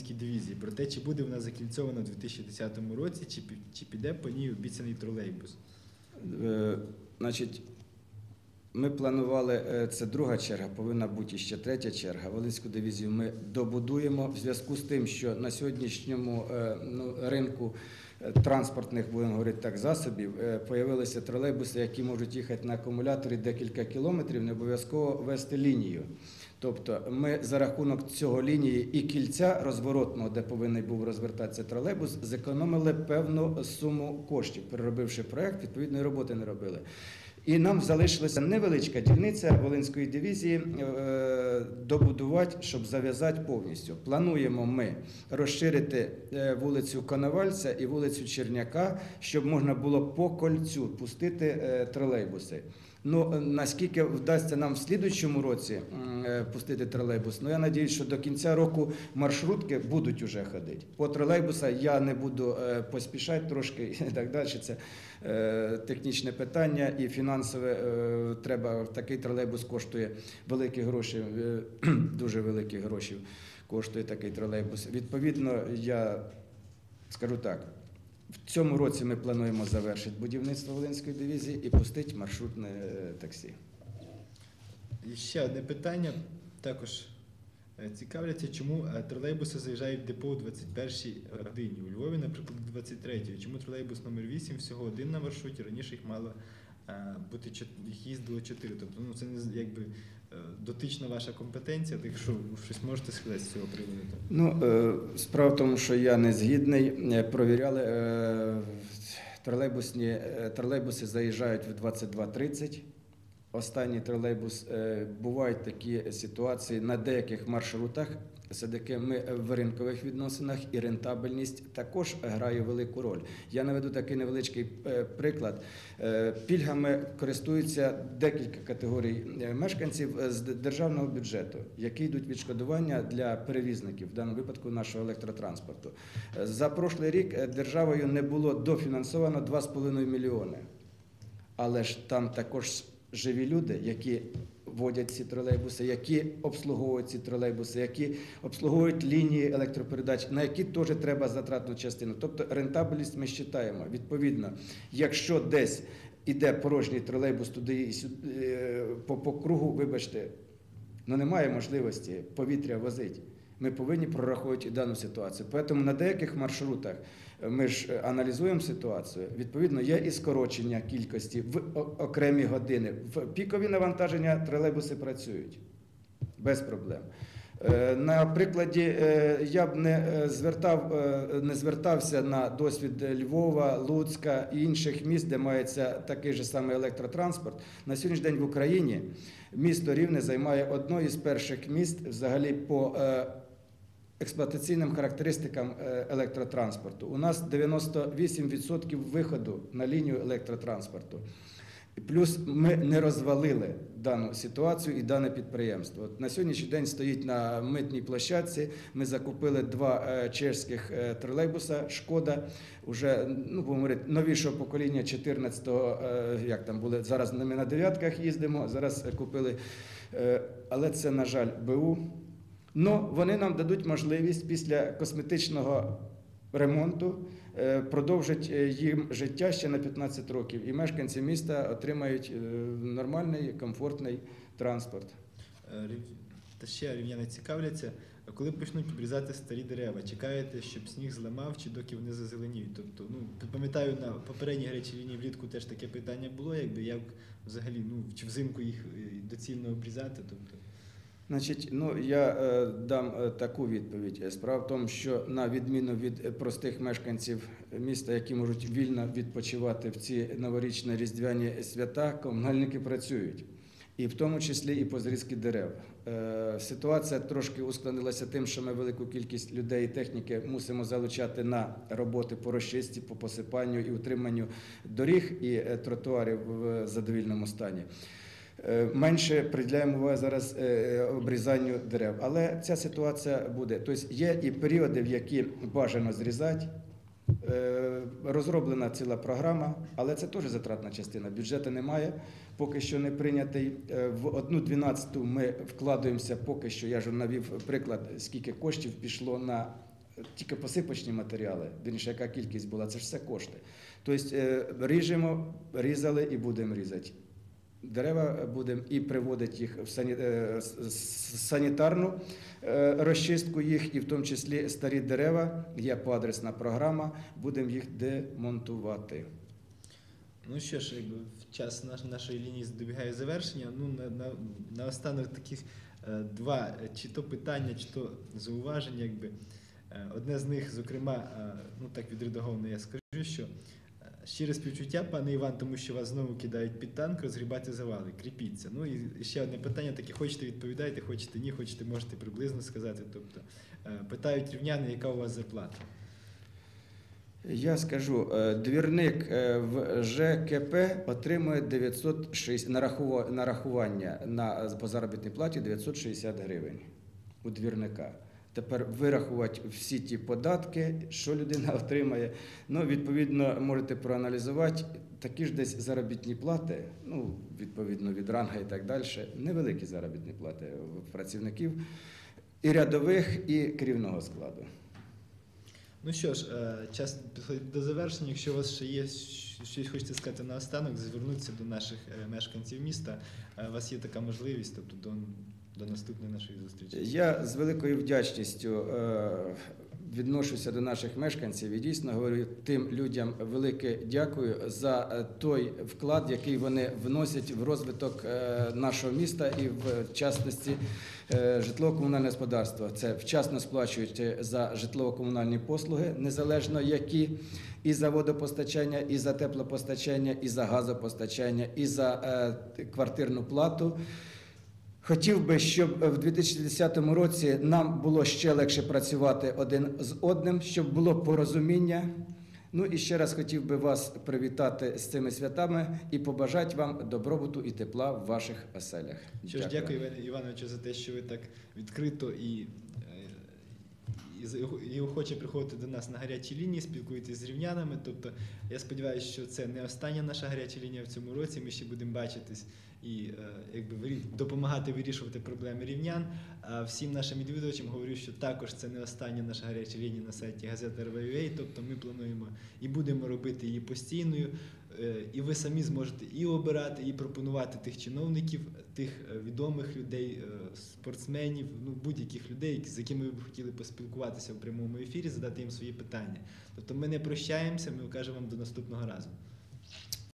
Волинській дивізії про те, чи буде вона закільцована у 2010 році, чи, чи піде по ній обіцяний тролейбус. Е, Значить, ми планували, е, це друга черга, повинна бути ще третя черга. Волинську дивізію ми добудуємо в зв'язку з тим, що на сьогоднішньому е, ну, ринку е, транспортних, будемо говорити так, засобів, появилися тролейбуси, які можуть їхати на акумуляторі декілька кілометрів, не обов'язково вести лінію. Тобто ми за рахунок цього лінії і кільця розворотного, де повинен був розвертатися тролейбус, зекономили певну суму коштів, переробивши проект, відповідної роботи не робили. І нам залишилася невеличка дільниця Волинської дивізії е, добудувати, щоб зав'язати повністю. Плануємо ми розширити е, вулицю Коновальця і вулицю Черняка, щоб можна було по кольцю пустити е, тролейбуси. Ну, наскільки вдасться нам в слідуючому році е, пустити тролейбус, ну я надіюсь, що до кінця року маршрутки будуть уже ходити. По тролейбуса я не буду е, поспішати трошки і так далі. Це е, технічне питання і фінансове. Треба такий тролейбус коштує великі гроші, дуже великі гроші коштує такий тролейбус. Відповідно, я скажу так. В цьому році ми плануємо завершити будівництво Волинської дивізії і пустити маршрутне е, таксі. І ще одне питання також е, цікавляться, чому е, тролейбуси заїжджають в депо у 21 годині. У Львові, наприклад, у 23 Чому тролейбус номер 8 всього один на маршруті, раніше їх мало бути їх їздило 4. Тобто ну, це не якби дотична ваша компетенція, так що ви щось можете сказати з цього приводу? Ну, е, справа в тому, що я не згідний. Е, Провіряли, е, тролейбусні, тролейбуси заїжджають в 22.30. Останній тролейбус е, бувають такі ситуації на деяких маршрутах. Все-таки ми в ринкових відносинах і рентабельність також грає велику роль. Я наведу такий невеличкий е, приклад. Е, Пільгами користуються декілька категорій мешканців з державного бюджету, які йдуть відшкодування для перевізників, в даному випадку нашого електротранспорту. За прошлий рік державою не було дофінансовано 2,5 мільйони. Але ж там також живі люди, які водять ці тролейбуси, які обслуговують ці тролейбуси, які обслуговують лінії електропередач, на які теж треба затратну частину. Тобто рентабельність ми вважаємо. Відповідно, якщо десь іде порожній тролейбус туди і сюди е, по, по кругу, вибачте, ну немає можливості повітря возити. Ми повинні прораховувати дану ситуацію. Тому на деяких маршрутах е, ми ж е, аналізуємо ситуацію. Відповідно, є і скорочення кількості в окремі години. В пікові навантаження тролейбуси працюють без проблем. Е, На прикладі я б не звертав, не звертався на досвід Львова, Луцька і інших міст, де мається такий же самий електротранспорт. На сьогоднішній день в Україні місто Рівне займає одно із перших міст взагалі по експлуатаційним характеристикам е, електротранспорту. У нас 98% виходу на лінію електротранспорту. Плюс ми не розвалили дану ситуацію і дане підприємство. От на сьогоднішній день стоїть на митній площадці. Ми закупили два е, чеських е, тролейбуса Шкода, уже ну говорити, новішого покоління 14-го, е, як там були зараз. Ми на дев'ятках їздимо. Зараз купили, але це на жаль БУ. Ну вони нам дадуть можливість після косметичного ремонту е, продовжить е, їм життя ще на 15 років, і мешканці міста отримають е, нормальний, комфортний транспорт. Та ще рівняни цікавляться, коли почнуть обрізати старі дерева, чекаєте, щоб сніг зламав чи доки вони зазеленіють? Тобто, ну пам'ятаю, на попередній гарячій лінії влітку теж таке питання було, якби як взагалі, ну чи взимку їх доцільно обрізати? Тобто, Значить, ну я е, дам е, таку відповідь. Справа в тому, що на відміну від е, простих мешканців міста, які можуть вільно відпочивати в ці новорічні різдвяні свята, комунальники працюють. І в тому числі і по зрізки дерев. Е, ситуація трошки ускладнилася тим, що ми велику кількість людей і техніки мусимо залучати на роботи по розчистці, по посипанню і утриманню доріг і е, тротуарів в задовільному стані. Е, Менше приділяємо увагу зараз е, обрізанню дерев, але ця ситуація буде. Тобто є і періоди, в які бажано зрізати. Е, Розроблена ціла програма, але це теж затратна частина. Бюджету немає, поки що не прийнятий. Е, В одну дванадцяту ми вкладаємося поки що. Я ж навів приклад, скільки коштів пішло на тільки посипочні матеріали, вірніше, яка кількість була, це ж все кошти. Тобто е, ріжемо, різали і будемо різати. Дерева будемо і приводити їх в е, санітарну е, розчистку їх, і в тому числі старі дерева, є поадресна програма, будемо їх демонтувати. Ну що ж, якби час нашої лінії добігає завершення. Ну, на, на, на останок таких е, два, е, чи то питання, чи то зауваження, якби. Е, одне з них, зокрема, е, ну так відредаговано я скажу, що е, щире співчуття, пане Іван, тому що вас знову кидають під танк, розгрібати завали, кріпіться. Ну і ще одне питання, таке хочете відповідайте, хочете ні, хочете, можете приблизно сказати. Тобто е, питають рівняни, яка у вас зарплата. Я скажу, е, двірник е, в ЖКП отримує 960, нарахування на, по заробітній платі 960 гривень у двірника. Тепер вирахувати всі ті податки, що людина отримає. Ну, відповідно, можете проаналізувати такі ж десь заробітні плати, ну, відповідно від ранга і так далі. Невеликі заробітні плати працівників і рядових, і керівного складу. Ну що ж, е, час до завершення. Якщо у вас ще є щось хочете сказати наостанок, звернутися до наших е, мешканців міста. Е, У вас є така можливість, тобто до, до наступної нашої зустрічі. Я з великою вдячністю е, відношуся до наших мешканців і дійсно говорю тим людям велике дякую за е, той вклад, який вони вносять в розвиток е, нашого міста і в частності житлово-комунальне господарство. Це вчасно сплачують за житлово-комунальні послуги, незалежно які. І за водопостачання, і за теплопостачання, і за газопостачання, і за квартирну плату. Хотів би, щоб в 2010 році нам було ще легше працювати один з одним, щоб було порозуміння. Ну і ще раз хотів би вас привітати з цими святами і побажати вам добробуту і тепла в ваших оселях. Що ж, дякую Івановичу за те, що ви так відкрито і, е, і, охоче приходите до нас на гарячі лінії, спілкуєтесь з рівнянами. Тобто я сподіваюся, що це не остання наша гаряча лінія в цьому році. Ми ще будемо бачитись і е, якби допомагати вирішувати проблеми рівнян. А всім нашим відвідувачам говорю, що також це не остання наша гаряча лінія на сайті газети РВЮА. Тобто ми плануємо і будемо робити її постійною. Е, І ви самі зможете і обирати, і пропонувати тих чиновників, тих е, відомих людей, е, спортсменів, ну будь-яких людей, з якими ви б хотіли поспілкуватися в прямому ефірі, задати їм свої питання. Тобто ми не прощаємося, ми кажемо вам до наступного разу.